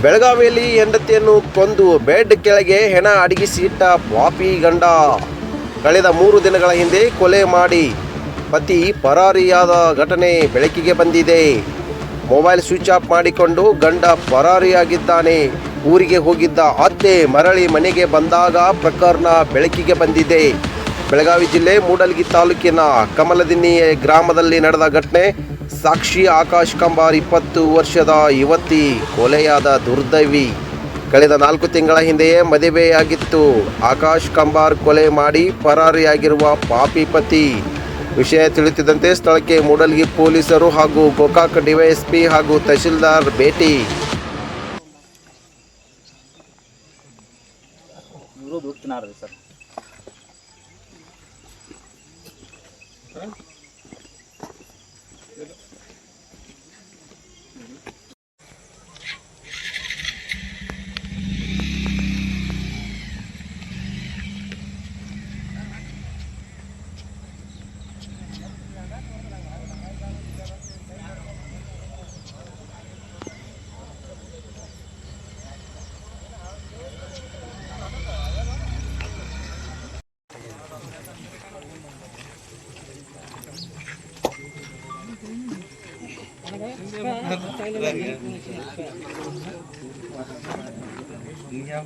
ಬೆಳಗಾವಿಯಲ್ಲಿ ಹೆಂಡತಿಯನ್ನು ಕೊಂದು ಬೆಡ್ ಕೆಳಗೆ ಹೆಣ ಅಡಗಿಸಿ ಇಟ್ಟ ಪಾಪಿ ಗಂಡ. ಕಳೆದ ಮೂರು ದಿನಗಳ ಹಿಂದೆ ಕೊಲೆ ಮಾಡಿ ಪತಿ ಪರಾರಿಯಾದ ಘಟನೆ ಬೆಳಕಿಗೆ ಬಂದಿದೆ. ಮೊಬೈಲ್ ಸ್ವಿಚ್ ಆಫ್ ಮಾಡಿಕೊಂಡು ಗಂಡ ಪರಾರಿಯಾಗಿದ್ದಾನೆ. ಊರಿಗೆ ಹೋಗಿದ್ದ ಅತ್ತೆ ಮರಳಿ ಮನೆಗೆ ಬಂದಾಗ ಪ್ರಕರಣ ಬೆಳಕಿಗೆ ಬಂದಿದೆ. ಬೆಳಗಾವಿ ಜಿಲ್ಲೆ ಮೂಡಲಗಿ ತಾಲೂಕಿನ ಕಮಲದಿನ್ನಿ ಗ್ರಾಮದಲ್ಲಿ ನಡೆದ ಘಟನೆ ಸಾಕ್ಷಿ ಆಕಾಶ್ ಕಂಬಾರ್ ಇಪ್ಪತ್ತು ವರ್ಷದ ಯುವತಿ, ಕೊಲೆಯಾದ ದುರ್ದೈವಿ. ಕಳೆದ ನಾಲ್ಕು ತಿಂಗಳ ಹಿಂದೆಯೇ ಮದುವೆಯಾಗಿತ್ತು. ಆಕಾಶ್ ಕಂಬಾರ್ ಕೊಲೆ ಮಾಡಿ ಪರಾರಿಯಾಗಿರುವ ಪಾಪಿ ಪತಿ. ವಿಷಯ ತಿಳಿಯುತ್ತಿದ್ದಂತೆ ಸ್ಥಳಕ್ಕೆ ಮೂಡಲ್ಗಿ ಪೊಲೀಸರು ಹಾಗೂ ಗೋಕಾಕ್ ಡಿವೈಎಸ್ಪಿ ಹಾಗೂ ತಹಶೀಲ್ದಾರ್ ಭೇಟಿ. ಸರ್. Gracias. இங்கே